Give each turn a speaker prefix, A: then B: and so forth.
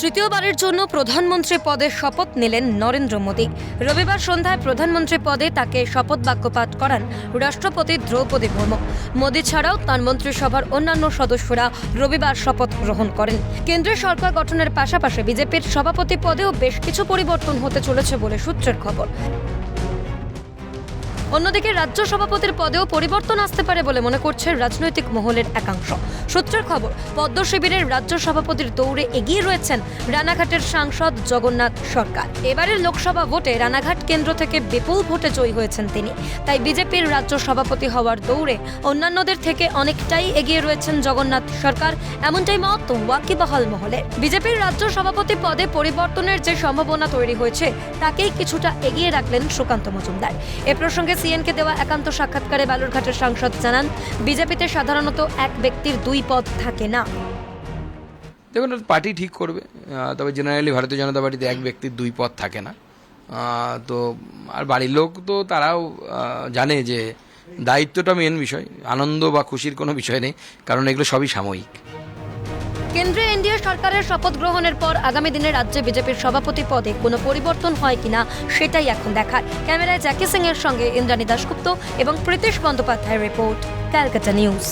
A: তৃতীয়বারের জন্য প্রধানমন্ত্রী পদে শপথ নিলেন নরেন্দ্র মোদী। রবিবার সন্ধ্যায় প্রধানমন্ত্রী পদে তাকে শপথ বাক্য পাঠ করান রাষ্ট্রপতি দ্রৌপদী মুর্মু। মোদী ছাড়াও তার মন্ত্রিসভার অন্যান্য সদস্যরা রবিবার শপথ গ্রহণ করেন। কেন্দ্রীয় সরকার গঠনের পাশাপাশি বিজেপির সভাপতি পদেও বেশ কিছু পরিবর্তন হতে চলেছে বলে সূত্রের খবর। অন্যদিকে রাজ্য সভাপতির পদেও পরিবর্তন আসতে পারে বলে মনে করছে রাজনৈতিক মহলের একাংশ। সূত্রের খবর, পদ্ম শিবিরের রাজ্য সভাপতির দৌড়ে এগিয়ে রয়েছেন রানাঘাটের সাংসদ জগন্নাথ সরকার। এবারের লোকসভা ভোটে রানাঘাট কেন্দ্র থেকে বিপুল ভোটে জয়ী হয়েছেন তিনি। তাই বিজেপির রাজ্য সভাপতি হওয়ার দৌড়ে অন্যান্যদের থেকে অনেকটাই এগিয়ে রয়েছেন জগন্নাথ সরকার। এমনটাই মত ওয়াকিবহাল মহলে বিজেপির রাজ্য সভাপতি পদে পরিবর্তনের যে সম্ভাবনা তৈরি হয়েছে, তাকেই কিছুটা এগিয়ে রাখলেন সুকান্ত মজুমদার। এ প্রসঙ্গে সিএনকে দেওয়া একান্ত সাক্ষাৎকারে বালুরঘাটের সাংসদ জানান, বিজেপিতে সাধারণত এক ব্যক্তির দুই পদ থাকে না।
B: দেখুন, পার্টি ঠিক করবে তবে জেনারেলি ভারতীয় জনতা পার্টিতে এক ব্যক্তির দুই পদ থাকে না। তো, আর বাড়ির লোক তো তারাও জানে যে দায়িত্বটা মেন বিষয়, আনন্দ বা খুশির কোনো বিষয় নেই, কারণ এগুলো সবই সাময়িক।
A: কেন্দ্রে এনডিএ সরকারের শপথ গ্রহণের পর আগামী দিনে রাজ্যে বিজেপির সভাপতি পদে কোনো পরিবর্তন হয় কিনা সেটাই এখন দেখার। ক্যামেরায় জ্যাকি সিং এর সঙ্গে ইন্দ্রাণী দাশগুপ্ত এবং প্রীতিশ বন্দ্যোপাধ্যায়ের রিপোর্ট, ক্যালকাটা নিউজ।